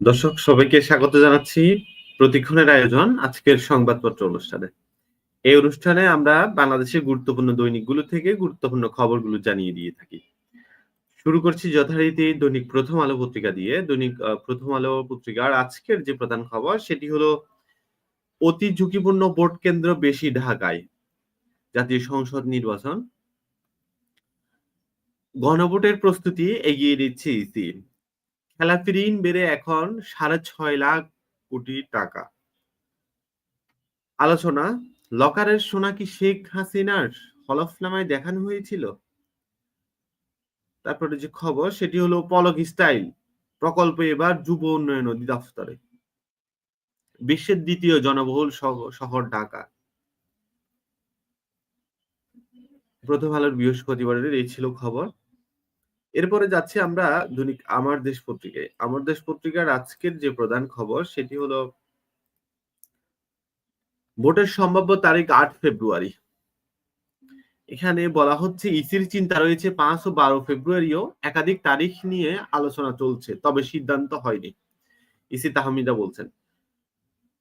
দর্শক, সবাইকে স্বাগত জানাচ্ছি প্রতিক্ষণের আয়োজন আজকের সংবাদপত্র অনুষ্ঠানে। এই অনুষ্ঠানে আমরা বাংলাদেশের গুরুত্বপূর্ণ দৈনিকগুলো থেকে গুরুত্বপূর্ণ খবরগুলো জানিয়ে দিয়ে থাকি। শুরু করছি যথারীতি দৈনিক প্রথম আলো পত্রিকা দিয়ে। দৈনিক প্রথম আলো পত্রিকার আজকের যে প্রধান খবর, সেটি হলো, অতি ঝুঁকিপূর্ণ ভোট কেন্দ্র বেশি ঢাকায়, জাতীয় সংসদ নির্বাচন। গণভোটের প্রস্তুতি এগিয়ে দিচ্ছে ইসি। খেলাপি ঋণ বেড়ে এখন সাড়ে ছয় লাখ কোটি টাকা। আলোচনা, লকারের সোনা কি শেখ হাসিনার হলফনামায় দেখানো হয়েছিল। তারপরে যে খবর, সেটি হলো পলক স্টাইল প্রকল্প এবার যুব উন্নয়ন অধিদপ্তরে। বিশ্বের দ্বিতীয় জনবহুল শহর ঢাকা। প্রথম আলোর বৃহস্পতিবারের এই ছিল খবর। এরপরে যাচ্ছি আমরা দৈনিক আমার দেশ পত্রিকায়। আমার দেশ পত্রিকার আজকের যে প্রধান খবর, সেটি হলো ভোটের সম্ভাব্য তারিখ আট ফেব্রুয়ারি। এখানে বলা হচ্ছে, ইসির চিন্তা রয়েছে পাঁচ ও বারো ফেব্রুয়ারিও একাধিক তারিখ নিয়ে আলোচনা চলছে, তবে সিদ্ধান্ত হয়নি, ইসি তাহমিদা বলছেন।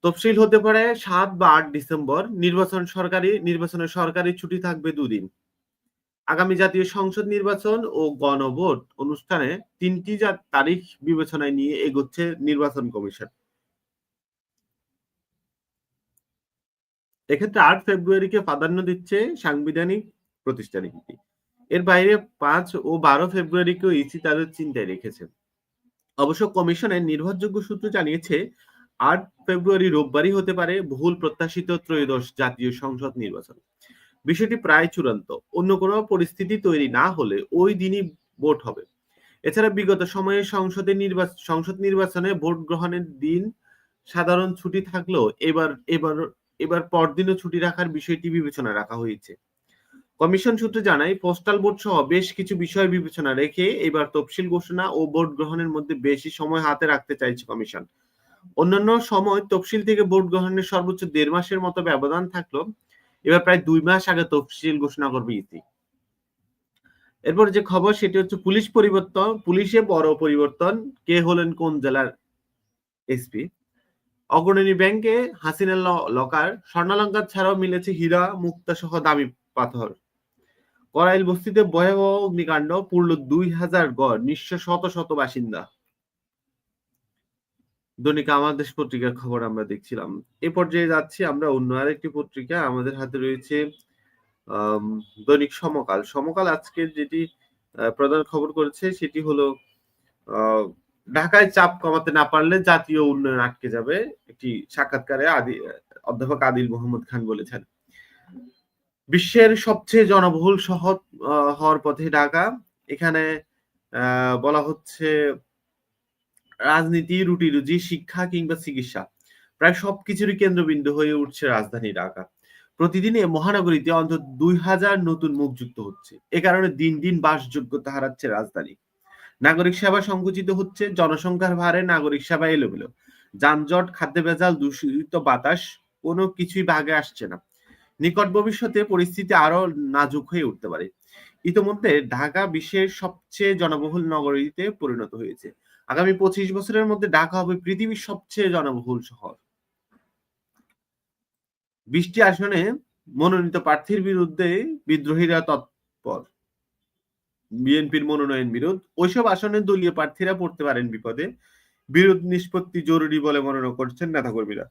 তফসিল হতে পারে সাত বা আট ডিসেম্বর, নির্বাচন সরকারি নির্বাচনের সরকারি ছুটি থাকবে দুদিন। আগামী জাতীয় সংসদ নির্বাচন ও গণভোট অনুষ্ঠানে তিনটি তারিখ বিবেচনায় নিয়ে এগোচ্ছে নির্বাচন কমিশন। এক্ষেত্রে আট ফেব্রুয়ারিকে প্রাধান্য দিচ্ছে সাংবিধানিক প্রতিষ্ঠানিক এর বাইরে পাঁচ ও বারো ফেব্রুয়ারিকেও ইসি তাদের চিন্তায় রেখেছে। অবশ্য কমিশনের নির্ভরযোগ্য সূত্র জানিয়েছে, আট ফেব্রুয়ারি রোববারই হতে পারে বহুল প্রত্যাশিত ত্রয়োদশ জাতীয় সংসদ নির্বাচন। বিষয়টি প্রায় চূড়ান্ত। অন্য কোনো পরিস্থিতি তৈরি না হলে ওই দিনই ভোট হবে। এছাড়া বিগত সময়ে সংসদের নির্বাচন সংসদ নির্বাচনে ভোট গ্রহণের দিন সাধারণ ছুটি থাকলেও এবার এবার এবার পরদিনও ছুটি রাখার বিষয়টি বিবেচনা রাখা হয়েছে। কমিশন সূত্রে জানায়, পোস্টাল ভোট সহ বেশ কিছু বিষয় বিবেচনা রেখে এবার তফসিল ঘোষণা ও ভোট গ্রহণের মধ্যে বেশি সময় হাতে রাখতে চাইছে কমিশন। অন্যান্য সময় তফসিল থেকে ভোট গ্রহণের সর্বোচ্চ দেড় মাসের মতো ব্যবধান থাকলেও এবার প্রায় দুই মাস আগে তফসিল ঘোষণা করবে ইসি এরপর যে খবর, সেটি হচ্ছে পুলিশ পরিবর্তন, পুলিশে বড় পরিবর্তন, কে হলেন কোন জেলার এসপি অগ্রণী ব্যাংকে হাসিনার লকার স্বর্ণালঙ্কার ছাড়াও মিলেছে হীরা, মুক্তা সহ দামি পাথর। করাইল বস্তিতে ভয়াবহ অগ্নিকাণ্ড পূর্ণ দুই হাজার গড়, নিঃস্ব শত শত বাসিন্দা। দৈনিক আমাদের পত্রিকার খবর আমরা দেখছিলাম। এ পর্যায়ে যাচ্ছি আমরা অন্য আরেকটি পত্রিকা, আমাদের হাতে রয়েছে দৈনিক সমকাল। সমকাল আজকে যেটি প্রধান খবর করেছে সেটি হলো ঢাকায় চাপ কমাতে না পারলে জাতীয় উন্নয়ন আটকে যাবে, একটি সাক্ষাৎকারে আদি, অধ্যাপক আদিল মোহাম্মদ খান বলেছেন। বিশ্বের সবচেয়ে জনবহুল শহর হওয়ার পথে ঢাকা। এখানে বলা হচ্ছে রাজনীতি, রুটি রুজি, শিক্ষা কিংবা চিকিৎসা। প্রায় সবকিছুরই কেন্দ্রবিন্দু হয়ে উঠছে রাজধানী ঢাকা। প্রতিদিনে মহানগরীতে অন্তত দুই হাজার নতুন মুখ যুক্ত হচ্ছে। এ কারণে দিন দিন বাসযোগ্যতা হারাচ্ছে রাজধানী। নাগরিক সেবা সংকুচিত হচ্ছে, জনসংখ্যার ভারে নাগরিক সেবা এলোমেলো। যানজট, খাদ্য ভেজাল, দূষিত বাতাস, কোনো কিছুই ভাগে আসছে না। নিকট ভবিষ্যতে পরিস্থিতি আরও নাজুক হয়ে উঠতে পারে। ইতোমধ্যে ঢাকা বিশ্বের সবচেয়ে জনবহুল নগরীতে পরিণত হয়েছে। আগামী পঁচিশ বছরের মধ্যে ঢাকা হবে পৃথিবীর সবচেয়ে জনবহুল শহর। বৃষ্টি আসনে মনোনীত প্রার্থীর বিরুদ্ধে বিদ্রোহীরা তৎপর। বিএনপির মনোনয়ন বিরোধ। ওইসব আসনে দলীয় প্রার্থীরা পড়তে পারেন বিপদে। বিরোধ নিষ্পত্তি জরুরি বলে মনোনয়ন করছেন নেতাকর্মীরা।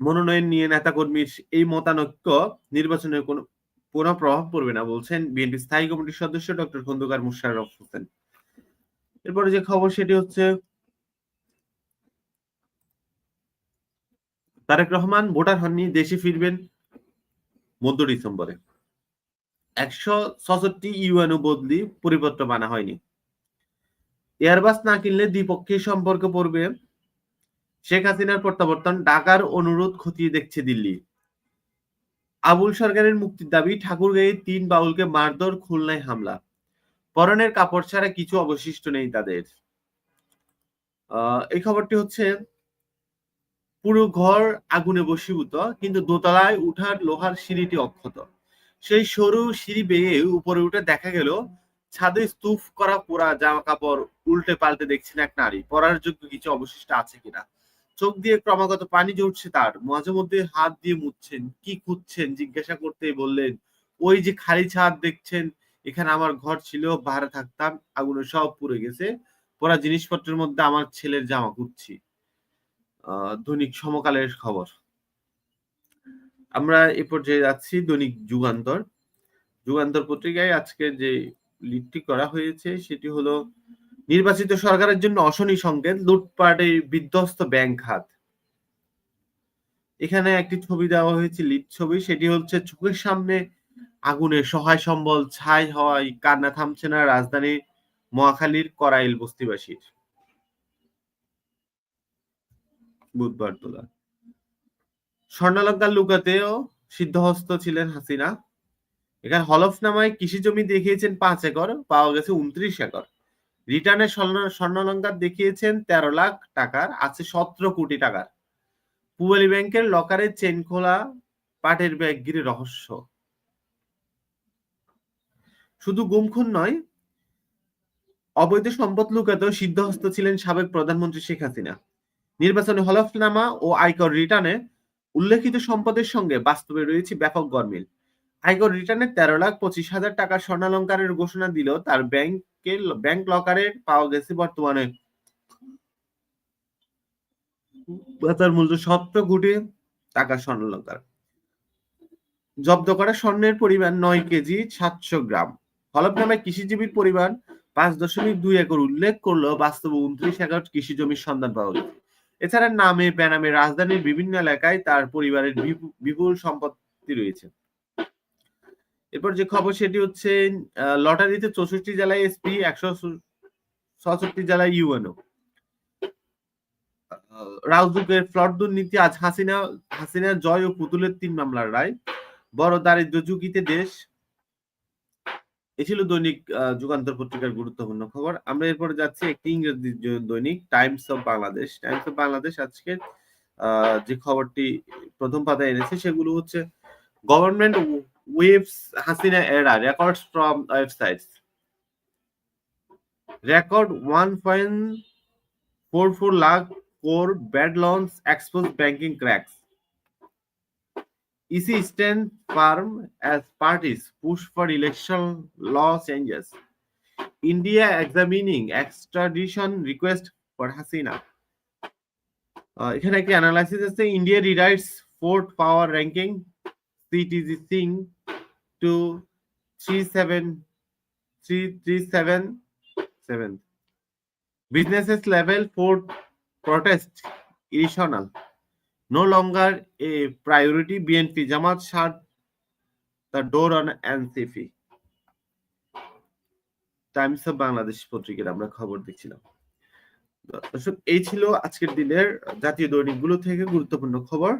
মনোনয়ন নিয়ে নেতাকর্মীর এই মতানৈক্য নির্বাচনে কোনো কোনো প্রভাব পড়বে না বলছেন বিএনপি স্থায়ী কমিটির সদস্য ডক্টর খন্দকার মুশাররফ হোসেন। এরপরে যে খবর সেটি হচ্ছে তারেক রহমান ভোটার হননি, দেশে ফিরবেন মধ্য ডিসেম্বরে। একশো ছষট্টি ইউএনও বদলি পরিপত্র মানা হয়নি। এয়ারবাস না কিনলে দ্বিপক্ষীয় সম্পর্ক পড়বে। শেখ হাসিনার প্রত্যাবর্তন ঢাকার অনুরোধ খতিয়ে দেখছে দিল্লি। আবুল সরকারের মুক্তির দাবি, ঠাকুরগাঁয়ে তিন বাউলকে মারধর, খুলনায় হামলা। পরনের কাপড় ছাড়া কিছু অবশিষ্ট নেই তাদের। এই খবরটি হচ্ছে, পুরো ঘর আগুনে বসীভূত, কিন্তু দোতলায় উঠার লোহার সিঁড়িটি অক্ষত। সেই সরু সিঁড়ি বেয়ে উপরে উঠে দেখা গেল, ছাদে স্তূপ করা পোড়া জামা কাপড় উল্টে পাল্টে দেখছেন এক নারী। পরার যোগ্য কিছু অবশিষ্ট আছে কিনা? চোখ দিয়ে ক্রমাগত পানি ঝরছে তার। মাঝে মধ্যে হাত দিয়ে মুছছেন, কি খুঁজছেন, জিজ্ঞাসা করতেই বললেন, ওই যে খালি ছাদ দেখছেন এখানে আমার ঘর ছিল, ভাড়া থাকতাম, আগুনে সব পুড়ে গেছে। পরা জিনিসপত্রের মধ্যে আমার ছেলের জামা আহ দৈনিক সমকালের খবর। আমরা এ পর্যায়ে যাচ্ছি দৈনিক যুগান্তর। যুগান্তর পত্রিকায় আজকে যে লিডটি করা হয়েছে, সেটি হলো, নির্বাচিত সরকারের জন্য অশনি সংকেত, লুটপাটে বিধ্বস্ত ব্যাংক খাত। এখানে একটি ছবি দেওয়া হয়েছে লিড ছবি, সেটি হচ্ছে চোখের সামনে আগুনে সহায় সম্বল ছাই হওয়ায় কান্না থামছে না রাজধানী মহাখালীর করাইল বস্তিবাসীর। বুধবার তোলা। স্বর্ণলঙ্কার লুকাতেও সিদ্ধহস্ত ছিলেন হাসিনা। এখানে হলফনামায় কৃষি জমি দেখিয়েছেন পাঁচ একর, পাওয়া গেছে উনত্রিশ একর। রিটার্নে স্বর্ণলঙ্কার দেখিয়েছেন তেরো লাখ টাকার, আছে সতেরো কোটি টাকার। পুবালি ব্যাংকের লকারে চেন খোলা পাটের ব্যাগ গিরে রহস্য। শুধু গুমখুন নয়, অবৈধ সম্পদ লুকাতেও সিদ্ধহস্ত ছিলেন সাবেক প্রধানমন্ত্রী শেখ হাসিনা। নির্বাচনী হলফনামা ও আয়কর রিটার্নে উল্লেখিত সম্পদের সঙ্গে বাস্তবে রয়েছে ব্যাপক গরমিল। আয়কর রিটার্নে তেরো লাখ পঁচিশ হাজার টাকা স্বর্ণালঙ্কারের ঘোষণা দিলেও তার ব্যাংকে ব্যাংক লকারে পাওয়া গেছে বর্তমানে। তার মূল্য কোটি টাকা স্বর্ণালঙ্কার। জব্দ করা স্বর্ণের পরিমাণ নয় কেজি সাতশো গ্রাম। হলফনামায় কৃষিজীবীর পরিমাণ পাঁচ দশমিক দুই একর উল্লেখ করলেও বাস্তবে উনত্রিশ একর কৃষি জমির সন্ধান পাওয়া গেছে। এছাড়া নামে, বেনামে, রাজধানীর বিভিন্ন এলাকায় তার পরিবারের বিপুল সম্পত্তি রয়েছে। এরপর যে খবর সেটি হচ্ছে লটারিতে চৌষট্টি জেলায় এসপি, একশো ছষট্টি জেলায় ইউএনও। রাউজুকের ফ্লট দুর্নীতি, আজ হাসিনা হাসিনা জয় ও পুতুলের তিন মামলার রায়। বড় দারিদ্র ঝুঁকিতে দেশ এ ছিল দৈনিক যুগান্তর পত্রিকার গুরুত্বপূর্ণ খবর। আমরা এরপরে যাচ্ছি একটি ইংরেজি দৈনিক, Times of Bangladesh. Times of Bangladesh আজকে যে খবরটি প্রথম পাতায় এনেছে, সেগুলো হচ্ছে গভর্নমেন্ট ওয়েবস হাসিনা এরা records from websites record one point four four lakh core bad launch expose banking cracks EC stand firm as parties push for election law changes. India examining extradition request for Hasina. Uh, এখানে একটি analysis আছে India rewrites fourth power ranking CTG Singh two three seven three three seven seven businesses level fourth protest irrational no longer a priority BNP Jamaat shut the door on NCP Times of Bangladesh পত্রিকার আমরা খবর দেখছিলাম। দর্শক, এই ছিল আজকের দিনের জাতীয় দৈনিকগুলো থেকে গুরুত্বপূর্ণ খবর।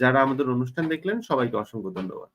যারা আমাদের অনুষ্ঠান দেখলেন, সবাইকে অসংখ্য ধন্যবাদ।